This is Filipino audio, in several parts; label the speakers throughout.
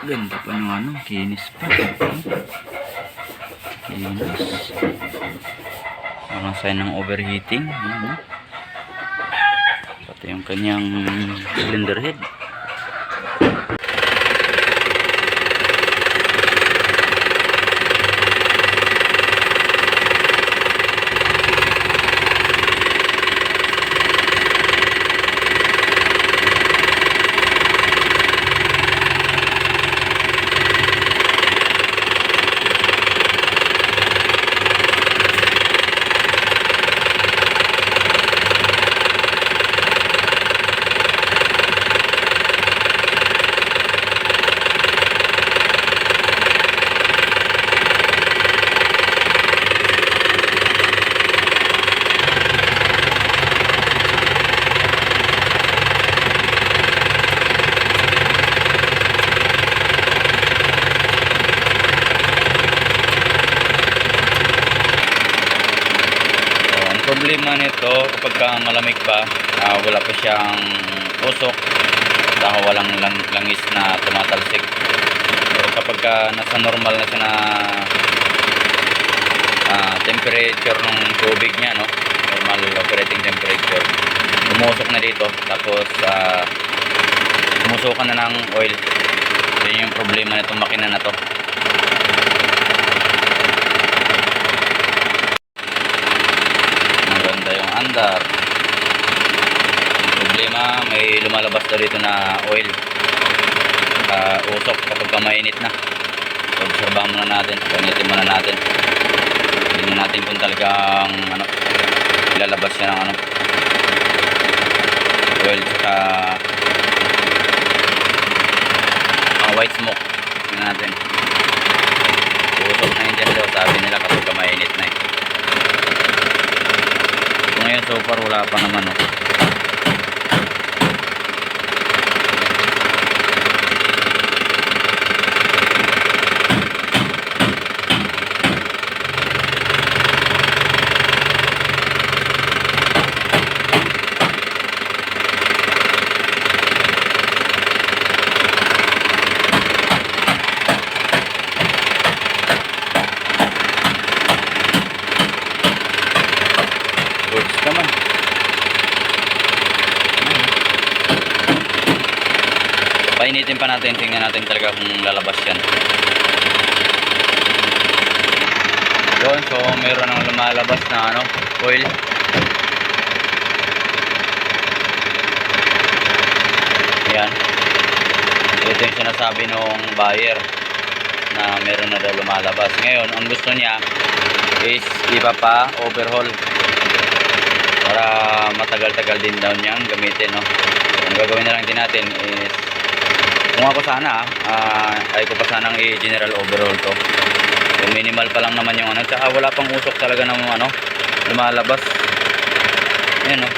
Speaker 1: Ganda pa ng ano, kinis pa. Kinis. Walang sign ng overheating. Ano? Pati yung kanyang cylinder head. Problema nito kapag ka malamig pa, ah, wala pa siyang usok, saka walang lang, langis na tumatalsik. So, kapag ka nasa normal na siya na ah, temperature ng tubig niya, no? normal operating temperature, umusok na dito, tapos uh, umusukan na ng oil. Yun yung problema nitong makina na to. Andar. Problema, may lumalabas daw dito na oil. Uh, usok kapag ka na. Obserbahan muna natin. Panitin muna natin. Tingnan natin kung talagang ano, ilalabas siya ng ano, oil saka mga white smoke. Tingnan natin. Usok na yun dyan daw. Sabi nila kapag ka na eh. So ngayon so far wala pa naman oh. Goods naman. Painitin pa natin, tingnan natin talaga kung lalabas yan. Yun, so meron ng lumalabas na ano, oil. Yan. Ito yung sinasabi nung buyer na meron na daw lumalabas. Ngayon, ang gusto niya is iba pa overhaul para matagal-tagal din daw niyang gamitin no. Ang gagawin na lang din natin is kung ako sana ah, ay ko pa sanang i-general overhaul to. So minimal pa lang naman yung ano, tsaka wala pang usok talaga ng ano lumalabas. Ayan no.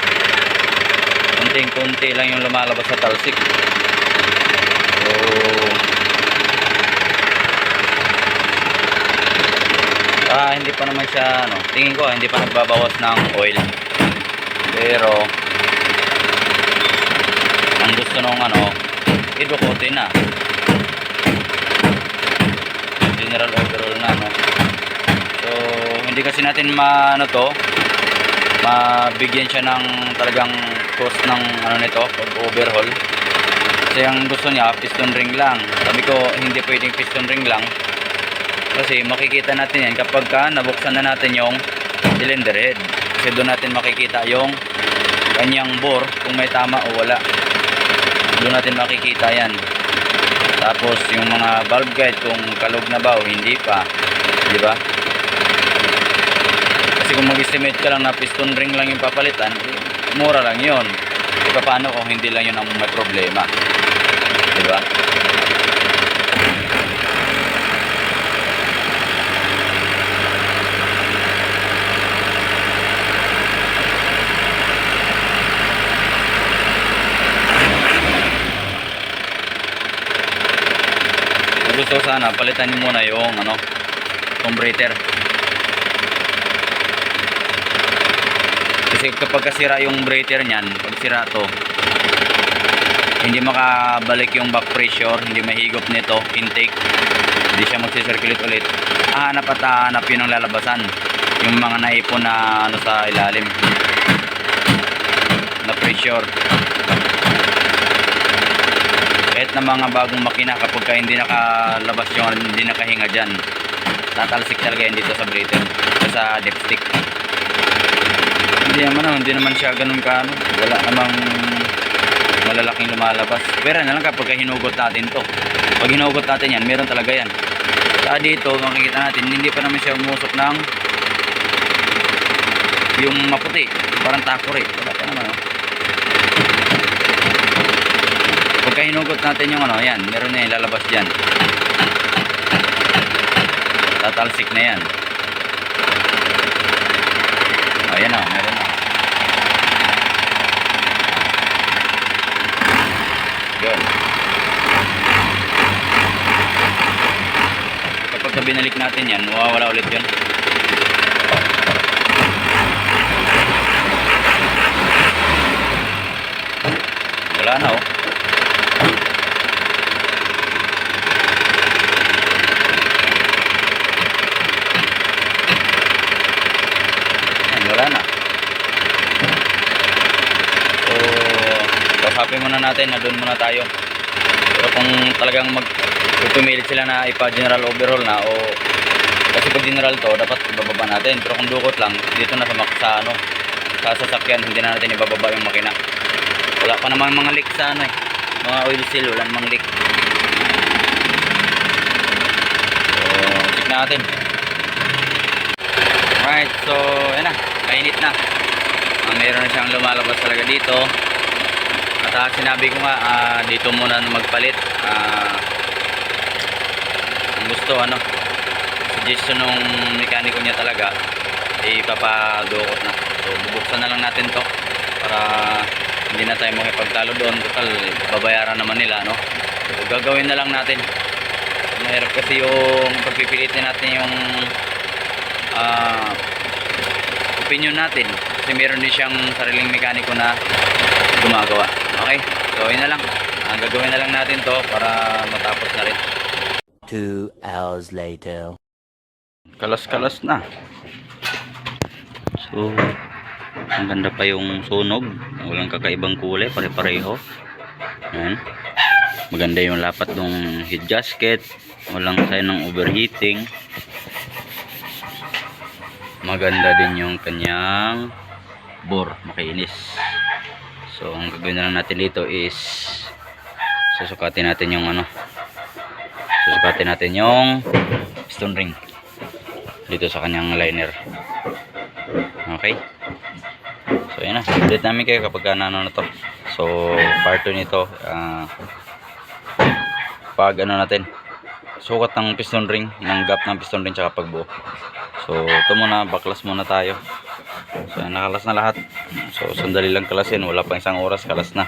Speaker 1: Kunting-kunti lang yung lumalabas sa talsik. So Ah, hindi pa naman siya ano, tingin ko hindi pa nagbabawas ng oil. Pero ang gusto nung ano, idukote na. General overall na no. So, hindi kasi natin ma ano to, mabigyan siya ng talagang cost ng ano nito, pag overhaul. Kasi ang gusto niya piston ring lang. Sabi ko hindi pwedeng piston ring lang. Kasi makikita natin yan kapag ka nabuksan na natin yung cylinder head. Kasi doon natin makikita yung kanyang bore kung may tama o wala. Doon natin makikita yan. Tapos yung mga valve guide kung kalog na ba o hindi pa. Di ba? Kasi kung mag-estimate ka lang na piston ring lang yung papalitan, mura lang yun. E paano kung hindi lang yun ang may problema? Di ba? gusto sana palitan niyo muna yung ano combrator kasi kapag kasira yung breather niyan pag sira to hindi makabalik yung back pressure, hindi mahigop nito, intake, hindi siya magsisirculate ulit, hahanap at hahanap yun ang lalabasan. Yung mga naipon na ano sa ilalim na pressure. Kahit na mga bagong makina kapag ka hindi nakalabas yung hindi nakahinga dyan, tatalsik talaga yan dito sa breather, sa dipstick. Hindi naman, ano, hindi naman siya ganun ka, ano, wala namang malalaking lumalabas. Pero na lang kapag hinugot natin to. Pag hinugot natin yan, meron talaga yan. Saka dito, makikita natin, hindi pa naman siya umusok ng yung maputi. Parang takore. Wala pa naman, oh. Pagka hinugot natin yung ano, yan, meron na yung lalabas dyan. Tatalsik na yan. Ayan na, meron na. Yun. Kapag ka binalik natin yan, mawawala ulit yun. Wala na oh. Wala na. So, kausapin muna natin na doon muna tayo. Pero kung talagang mag pupumilit sila na ipa-general overhaul na o kasi pag general to, dapat ibababa natin. Pero kung dukot lang, dito na sa, sa ano, sa sasakyan, hindi na natin ibababa yung makina. Wala pa namang mga leak sa ano eh. Mga oil seal, wala namang leak. So, check natin. Alright, so, yan na. Mainit na. Ah, meron na siyang lumalabas talaga dito. At ah, sinabi ko nga, ah, dito muna magpalit. Ah, ang gusto, ano, suggestion nung mekaniko niya talaga, ipapadukot na. So, bubuksan na lang natin to para hindi na tayo makipagtalo doon. Total, babayaran naman nila, no? So, gagawin na lang natin. Mahirap kasi yung pagpipilitin natin yung ah, opinion natin. Kasi meron din siyang sariling mekaniko na gumagawa. Okay? So, yun na lang. Ah, gagawin na lang natin to para matapos na rin.
Speaker 2: Two hours later.
Speaker 1: kalas-kalas na. So, ang ganda pa yung sunog. Walang kakaibang kulay, pare-pareho. Yan. Maganda yung lapat ng head gasket. Walang sign ng overheating. Maganda din yung kanyang bore, makinis. So, ang gagawin na lang natin dito is susukatin natin yung ano susukatin natin yung piston ring dito sa kanyang liner okay yun na update namin kayo kapag ano na to. So part 2 nito ah, pag ano natin sukat ng piston ring ng gap ng piston ring tsaka pagbuo. So ito muna baklas muna tayo. So nakalas na lahat. So sandali lang kalasin wala pang isang oras kalas na